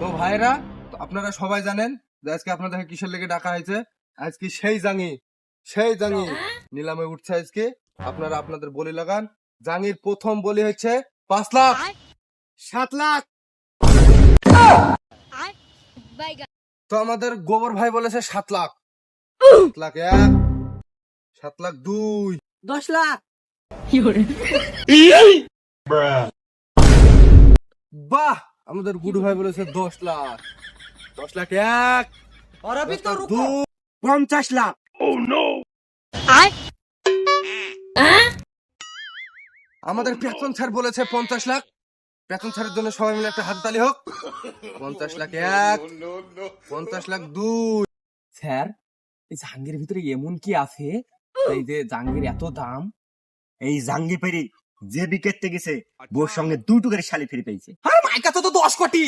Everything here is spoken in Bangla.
তো ভাইরা আপনারা সবাই জানেন যে আজকে আপনাদের কিসের লেগে ডাকা হয়েছে? আজকে সেই জাঙ্গি সেই জাঙ্গি। নিলামে উঠছে আজকে। আপনারা আপনাদের বলি লাগান। জাঙ্গির প্রথম বলি হচ্ছে পাঁচ লাখ সাত লাখ। তো আমাদের গোবর ভাই বলেছে সাত লাখ। সাত লাখ এক সাত লাখ দুই। দশ লাখ। বাহ! আমাদের গুড ভাই বলেছে দশ লাখ। দশ লাখ এক। পঞ্চাশ লাখ। oh, হ্যাঁ? আমাদের প্রাক্তন স্যার বলেছে পঞ্চাশ লাখ। প্রাক্তন স্যারের জন্য সবাই মিলে একটা হাততালি হোক। পঞ্চাশ লাখ এক পঞ্চাশ লাখ দুই। স্যার এই জাঙ্গির ভিতরে এমন কি আছে? এই যে জাঙ্গির এত দাম এই জাঙ্গি পেরি যে বিকেটতে গেছে বোর সঙ্গে দুটো করে শালি ফিরে পেয়েছে। আরে মাইকা তো তো দশ কোটি।